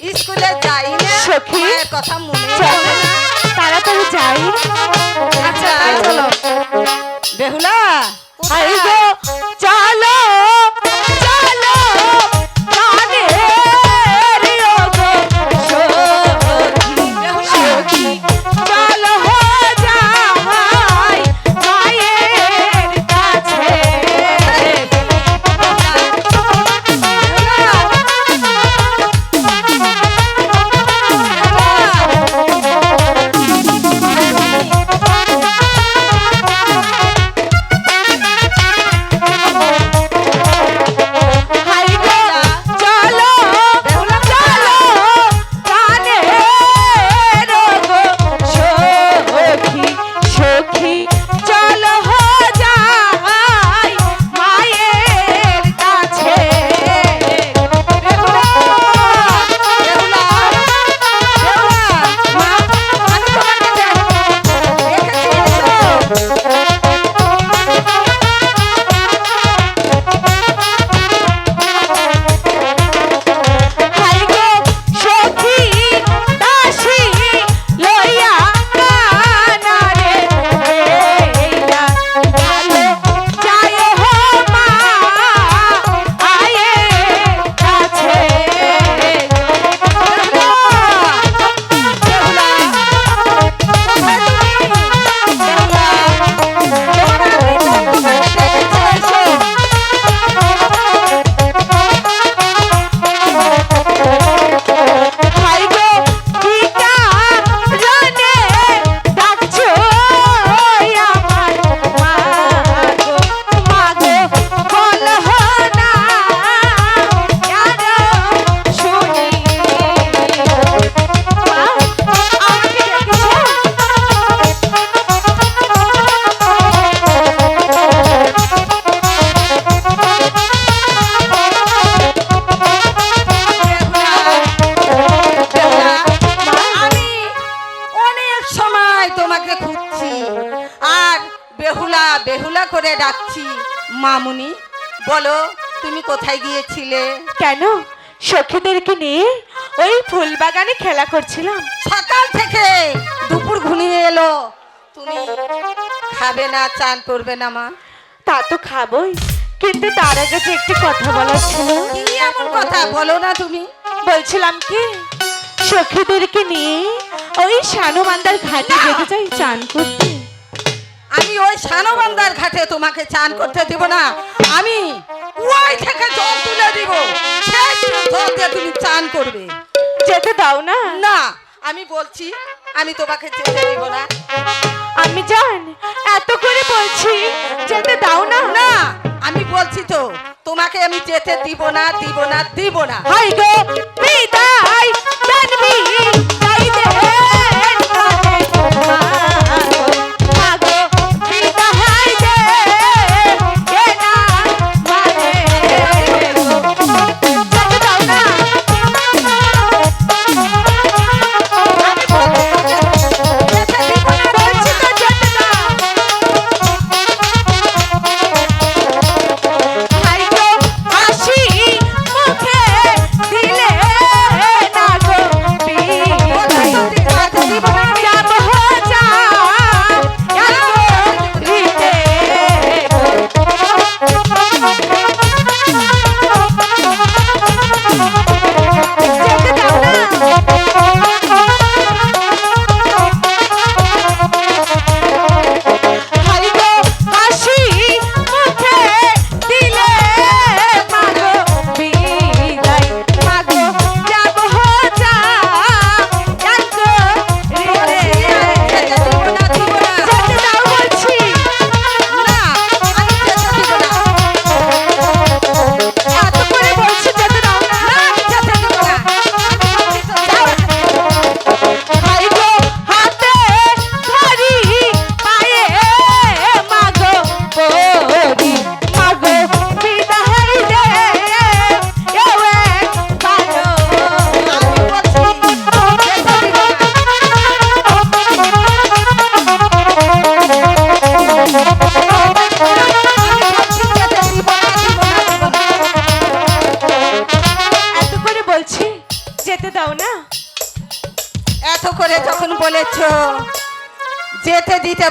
তাহলে যাই না সখী। কথা মনে চলে না। তাড়াতাড়ি যাই আচ্ছা চলো বেহুলা চলো বেহুলা বেহুলা করে ডাকছি। মামুনি বলো তুমি কোথায় গিয়েছিলে? কেন? সখীদেরকে নিয়ে ওই ফুল বাগানে খেলা করছিলাম। সকাল থেকে দুপুর ঘুমিয়ে এলো। তুমি খাবে না চান করবে না মা। তা তো খাবই কিন্তু তার আগে যে একটি কথা বলার ছিল। কি এমন কথা? বলো না তুমি। বলছিলাম কি সখীদেরকে নিয়ে ওই শানুমান্দার ঘাটে যেতে চাই চান করতে। আমি ওই সানবান্দার ঘাটে তোমাকে চান করতে দিব না। আমি ওই থেকে জল তুলে দিব। সেই জল দিয়ে তুমি চান করবে। যেতে দাও না। না আমি বলছি আমি তোমাকে যেতে দিব না। আমি জান এত করে বলছি যেতে দাও না। না আমি বলছি তো তোমাকে আমি যেতে দিব না দিব না দিব না। হাই গো বিদায় জানবি তাই দে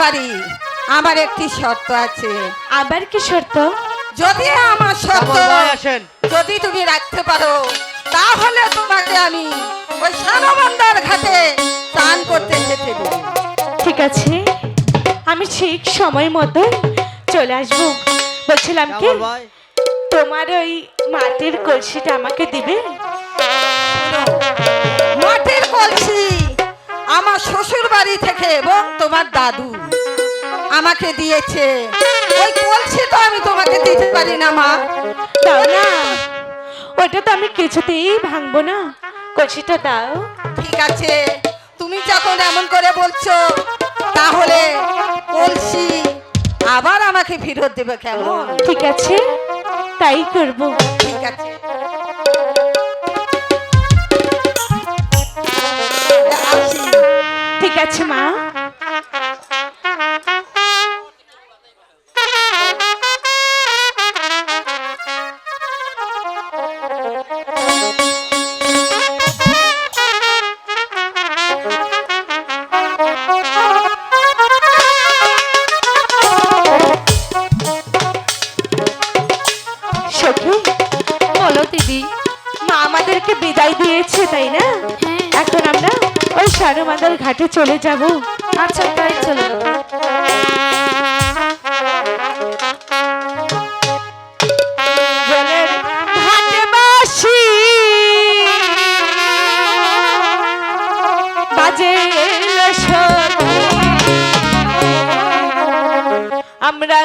পারি আমার একটি শর্ত আছে। আবার কি শর্ত? যদি আমার শর্ত আসেন। যদি তুমি রাখতে পারো তাহলে তোমাকে আমি ওই সানবান্দার ঘাটে স্নান করতে যেতে দেবো ঠিক আছে। আমি ঠিক সময় মতো চলে আসব। বলছিলাম কি তোমার ওই মাটির কলসিটা আমাকে দিবে? আমার শ্বশুর বাড়ি থেকে এবং তোমার দাদু আমাকে দিয়েছে। ওই কলসি তো আমি তোমাকে দিতে পারি না মা। দাও না। ওটা তো আমি কিছুতেই ভাঙবো না। কলসিটা দাও। ঠিক আছে। তুমি যখন এমন করে বলছো তাহলে কলসি আবার আমাকে ফেরত দেবে কেমন? ঠিক আছে তাই করব। ঠিক আছে। আছে মা। বলো দিদি মা আমাদেরকে বিদায় দিয়েছে তাই না? হ্যাঁ। এখন সারমাদার ঘাটে চলে যাব। আচ্ছা তাই চলো। আমরা